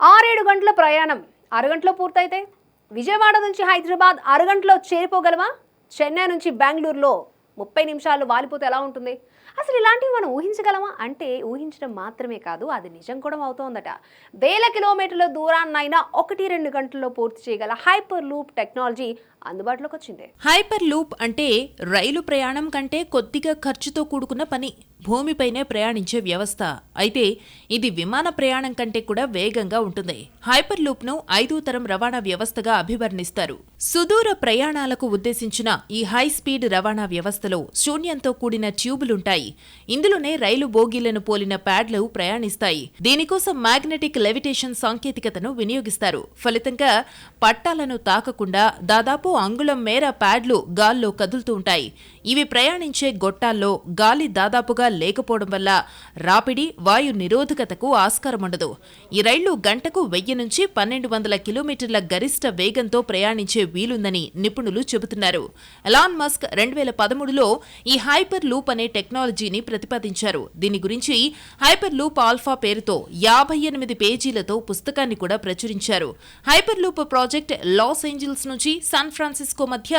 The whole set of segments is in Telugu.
ఆరేడు గంటల ప్రయాణం. అరగంటలో పూర్తయితే విజయవాడ నుంచి హైదరాబాద్ అరగంటలో చేరిపోగలమా చెన్నై నుంచి బెంగళూరులో ముప్పై నిమిషాలు వాలిపోతే ఎలా ఉంటుంది? అసలు ఇలాంటివి మనం ఊహించగలమా? అంటే ఊహించడం మాత్రమే కాదు అది నిజం కూడా అవుతోందట. వేల కిలోమీటర్ల దూరాన్నైనా ఒకటి రెండు గంటల్లో పూర్తి చేయగల హైపర్ లూప్ టెక్నాలజీ అందుబాటులోకి వచ్చింది. హైపర్ లూప్ అంటే రైలు ప్రయాణం కంటే కొద్దిగా ఖర్చుతో కూడుకున్న పని భూమిపైనే ప్రయాణించే వ్యవస్థ. అయితే ఇది విమాన ప్రయాణం కంటే కూడా వేగంగా ఉంటుంది. హైపర్ లూప్ను ఐదో తరం రవాణా వ్యవస్థగా అభివర్ణిస్తారు. సుదూర ప్రయాణాలకు ఉద్దేశించిన ఈ హై స్పీడ్ రవాణా వ్యవస్థలో శూన్యంతో కూడిన ట్యూబులుంటాయి. ఇందులోనే రైలు బోగీలను పోలిన ప్యాడ్లు ప్రయాణిస్తాయి. దీనికోసం మ్యాగ్నెటిక్ లెవిటేషన్ సాంకేతికతను వినియోగిస్తారు. ఫలితంగా పట్టాలను తాకకుండా దాదాపు అంగుళం మేర ప్యాడ్లు గాల్లో కదులుతూ ఉంటాయి. ఇవి ప్రయాణించే గొట్టాల్లో గాలి దాదాపుగా లేకపోవడం వల్ల రాపిడి వాయు నిరోధకతకు ఆస్కారముండదు. ఈ రైళ్ళు గంటకు వెయ్యి నుంచి పన్నెండు వందల కిలోమీటర్ల గరిష్ట వేగంతో ప్రయాణించే వీలుందని నిపుణులు చెబుతున్నారు. ఎలాన్ మస్క్ రెండు వేల పదమూడులో ఈ హైపర్ లూప్ అనే టెక్నాలజీని ప్రతిపాదించారు. దీని గురించి హైపర్ లూప్ ఆల్ఫా పేరుతో యాభై ఎనిమిది పేజీలతో పుస్తకాన్ని కూడా ప్రచురించారు. Hyperloop project Los Angeles నుంచి శాన్ ఫ్రాన్సిస్కో మధ్య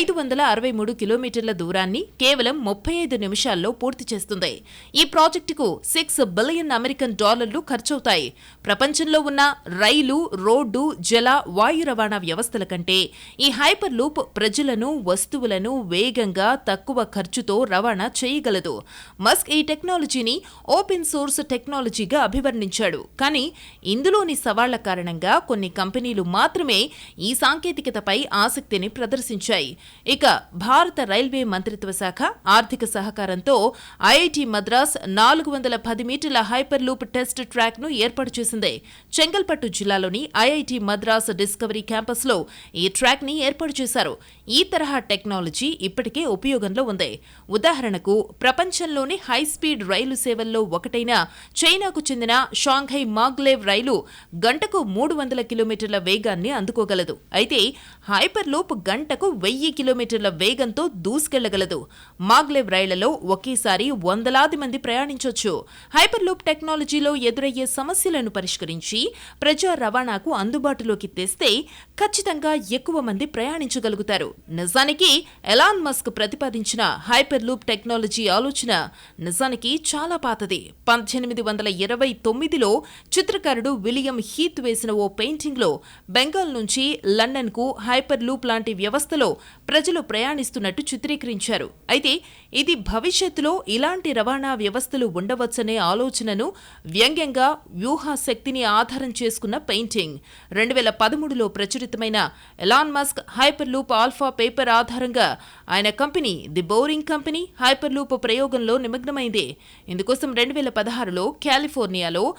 ఐదు వందల అరవై మూడు కిలోమీటర్ల దూరాన్ని కేవలం ముప్పై ఐదు నిమిషాల్లో పూర్తి చేస్తుంది. ఈ ప్రాజెక్టుకు సిక్స్ బిలియన్ అమెరికన్ డాలర్లు ఖర్చవుతాయి. ప్రపంచంలో ఉన్న రైలు రోడ్డు జల వాయు రవాణా వ్యవస్థల కంటే ఈ హైపర్ లూప్ ప్రజలను వస్తువులను వేగంగా తక్కువ ఖర్చుతో రవాణా చేయగలదు. మస్క్ ఈ టెక్నాలజీని ఓపెన్ సోర్స్ టెక్నాలజీగా అభివర్ణించాడు. కానీ ఇందులోని సవాళ్ళ కారణంగా కొన్ని కంపెనీలు మాత్రమే ఈ సాంకేతికతపై ఆసక్తిని ప్రదర్శించాయి. ఇక భారత రైల్వే మంత్రిత్వ శాఖ ఆర్థిక సహకారంతో ఐఐటి మద్రాస్ నాలుగు వందల పది మీటర్ల హైపర్ లూప్ టెస్ట్ ట్రాక్ను ఏర్పాటు చేసింది. చెంగల్పట్టు జిల్లాలోని ఐఐటి మద్రాస్ డిస్కవరీ క్యాంపస్లో ఈ ట్రాక్ని ఏర్పాటు చేశారు. ఈ తరహా టెక్నాలజీ ఇప్పటికే ఉపయోగంలో ఉంది. ఉదాహరణకు ప్రపంచంలోని హై స్పీడ్ రైలు సేవల్లో ఒకటైన చైనాకు చెందిన షాంఘై మాగ్లేవ్ రైలు గంటకు మూడు వందల కిలోమీటర్ల వేగాన్ని అందుకోగలదు. అయితే హైపర్ లూప్ గంటకు వెయ్యి కిలోమీటర్ల వేగంతో తీసుకెళ్ళగలదు. మాగ్లేవ్ రైళ్ళలో ఒకేసారి వందలాది మంది ప్రయాణించొచ్చు. హైపర్లూప్ టెక్నాలజీలో ఎదురయ్యే సమస్యలను పరిష్కరించి ప్రజా రవాణాకు అందుబాటులోకి తెస్తే ఖచ్చితంగా ఎక్కువ మంది ప్రయాణించగలుగుతారు. నిజానికి ఎలాన్ మస్క్ ప్రతిపాదించిన హైపర్లూప్ టెక్నాలజీ ఆలోచన నిజానికి చాలా పాతది. పద్దెనిమిది వందల ఇరవై తొమ్మిదిలో చిత్రకారుడు విలియం హీత్ వేసిన ఓ పెయింటింగ్లో బెంగాల్ నుంచి లండన్కు హైపర్ లూప్ లాంటి వ్యవస్థలో ప్రజలు ప్రయాణిస్తున్నట్టు చిత్రీకరించారు అయితే ఇది భవిష్యత్తులో ఇలాంటి రవాణా వ్యవస్థలు ఉండవచ్చనే ఆలోచనను వ్యంగ్యంగా వ్యూహాశక్తిని ఆధారం చేసుకున్న పెయింటింగ్. రెండు వేల పదమూడులో ప్రచురితమైన Elon Musk hyperloop alpha paper ఆధారంగా ఆయన company the boring company hyperloop ప్రయోగంలో నిమగ్నమైంది. ఇందుకోసం రెండు వేల పదహారులో కాలిఫోర్నియాలో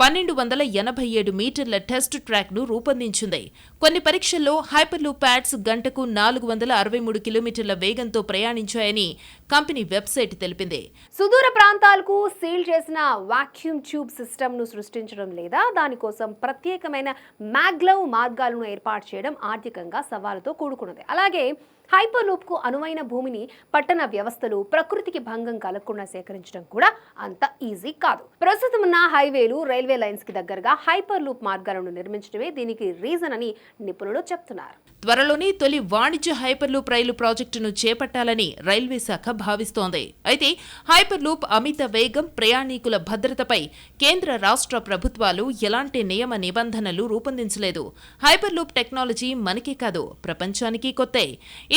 పన్నెండు వందల ఎనభై ఏడు మీటర్ల టెస్ట్ ట్రాక్ను రూపొందించింది. కొన్ని పరీక్షల్లో హైపర్లూప్ ప్యాడ్స్ గంటకు నాలుగు వందల అరవై మూడు కిలోమీటర్ల వేగంతో ప్రయాణించాయని కంపెనీ వెబ్సైట్ తెలిపింది. సుదూర ప్రాంతాలకు సీల్ చేసిన వాక్యూమ్ ట్యూబ్ సిస్టమ్ను సృష్టించడం లేదా దానికోసం ప్రత్యేకమైన మ్యాగ్లవ్ మార్గాలను ఏర్పాటు చేయడం ఆర్థికంగా సవాలుతో కూడుకున్నది. అలాగే హైపర్లూప్కు అనువైన భూమిని పట్టణ వ్యవస్థలు ప్రకృతికి భంగం కలగకుండా సేకరించడం కూడా అంత ఈజీ కాదు. ప్రస్తుతం ఉన్న హైవేలు రైల్వే లైన్స్కి దగ్గరగా హైపర్ లూప్ మార్గాలను నిర్మించడమే దీనికి రీజన్ అని నిపుణులు చెప్తున్నారు. త్వరలోనే తొలి వాణిజ్య హైపర్ లూప్ రైలు ప్రాజెక్టును చేపట్టాలని రైల్వే శాఖ భావిస్తోంది. అయితే హైపర్ లూప్ అమిత వేగం ప్రయాణికుల భద్రతపై కేంద్ర రాష్ట్ర ప్రభుత్వాలు ఎలాంటి నియమ నిబంధనలు రూపొందించలేదు. హైపర్ లూప్ టెక్నాలజీ మనకే కాదు ప్రపంచానికి కొత్తే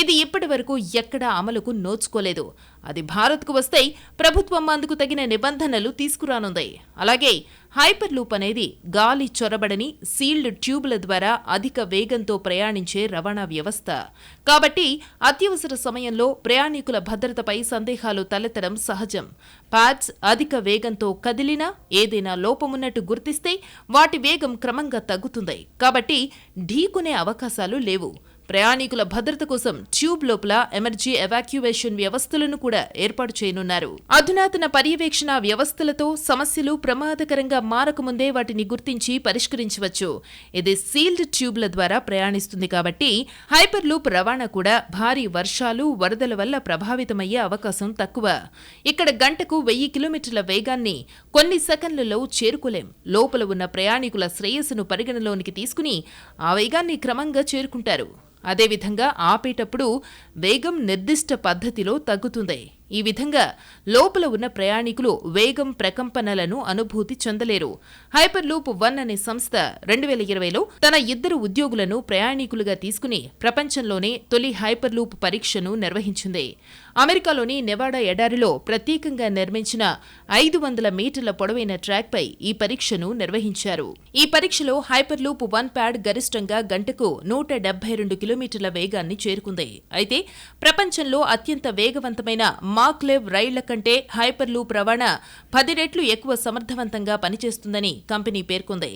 ఇది ఇప్పటి వరకు ఎక్కడా అమలుకు నోచుకోలేదు. అది భారత్కు వస్తే ప్రభుత్వం అందుకు తగిన నిబంధనలు తీసుకురానుంది అలాగే హైపర్ లూప్ అనేది గాలి చొరబడని సీల్డ్ ట్యూబ్ల ద్వారా అధిక వేగంతో ప్రయాణించే రవాణా వ్యవస్థ. కాబట్టి అత్యవసర సమయంలో ప్రయాణికుల భద్రతపై సందేహాలు తలెత్తడం సహజం. ప్యాడ్స్ అధిక వేగంతో కదిలినా ఏదైనా లోపమున్నట్టు గుర్తిస్తే వాటి వేగం క్రమంగా తగ్గుతుంది కాబట్టి ఢీకునే అవకాశాలు లేవు. ప్రయాణికుల భద్రత కోసం ట్యూబ్ లోపల ఎమర్జీ ఎవాక్యువేషన్ వ్యవస్థలను కూడా ఏర్పాటు చేయనున్నారు. అధునాతన పర్యవేక్షణ వ్యవస్థలతో సమస్యలు ప్రమాదకరంగా మారకముందే వాటిని గుర్తించి పరిష్కరించవచ్చు. ఇది సీల్డ్ ట్యూబ్ల ద్వారా ప్రయాణిస్తుంది కాబట్టి హైపర్ లూప్ రవాణా కూడా భారీ వర్షాలు వరదల వల్ల ప్రభావితమయ్యే అవకాశం తక్కువ. ఇక్కడ గంటకు వెయ్యి కిలోమీటర్ల వేగాన్ని కొన్ని సెకండ్లలో చేరుకోలేం. లోపల ఉన్న ప్రయాణికుల శ్రేయస్సును పరిగణలోనికి తీసుకుని ఆ వేగాన్ని క్రమంగా చేరుకుంటారు. అదేవిధంగా ఆపేటప్పుడు వేగం నిర్దిష్ట పద్ధతిలో తగ్గుతుంది. ఈ విధంగా లోపల ఉన్న ప్రయాణికులు వేగం ప్రకంపనలను అనుభూతి చెందలేరు. హైపర్ లూప్ వన్ అనే సంస్థ రెండు వేల ఇరవైలో తన ఇద్దరు ఉద్యోగులను ప్రయాణికులుగా తీసుకుని ప్రపంచంలోనే తొలి హైపర్ లూప్ పరీక్షను నిర్వహించింది. అమెరికాలోని నెవాడా ఎడారిలో ప్రత్యేకంగా నిర్మించిన ఐదు వందల మీటర్ల పొడవైన ట్రాక్పై ఈ పరీక్షను నిర్వహించారు. ఈ పరీక్షలో హైపర్ లూప్ వన్ ప్యాడ్ గరిష్టంగా గంటకు నూట డెబ్బై రెండు కిలోమీటర్ల వేగాన్ని చేరుకుంది. అయితే ప్రపంచంలో అత్యంత వేగవంతమైన మాక్లేవ్ రైళ్ళ కంటే హైపర్లూప్ రవాణా పది రెట్లు ఎక్కువ సమర్థవంతంగా పనిచేస్తుందని కంపెనీ పేర్కొంది.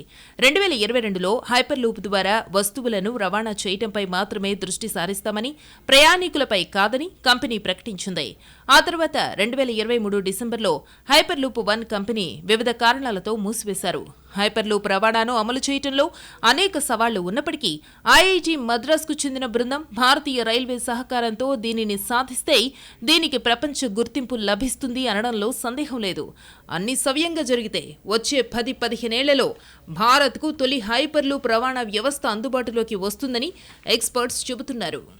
రెండు వేల ఇరవై రెండులో హైపర్లూప్ ద్వారా వస్తువులను రవాణా చేయటంపై మాత్రమే దృష్టి సారిస్తామని ప్రయాణికులపై కాదని కంపెనీ ప్రకటించింది. ఆ తర్వాత రెండు వేల ఇరవై మూడు డిసెంబర్లో హైపర్లూప్ వన్ కంపెనీ వివిధ కారణాలతో మూసివేశారు. హైపర్ లూప్ రవాణాను అమలు చేయటంలో అనేక సవాళ్ళు ఉన్నప్పటికీ ఐఐటి మద్రాస్కు చెందిన బృందం భారతీయ రైల్వే సహకారంతో దీనిని సాధిస్తే దీనికి ప్రపంచ గుర్తింపు లభిస్తుంది అనడంలో సందేహం లేదు. అన్ని సవ్యంగా జరిగితే వచ్చే పది పదిహేనేళ్ళలో భారత్కు తొలి హైపర్ లూప్ రవాణా వ్యవస్థ అందుబాటులోకి వస్తుందని ఎక్స్పర్ట్స్ చెబుతున్నారు.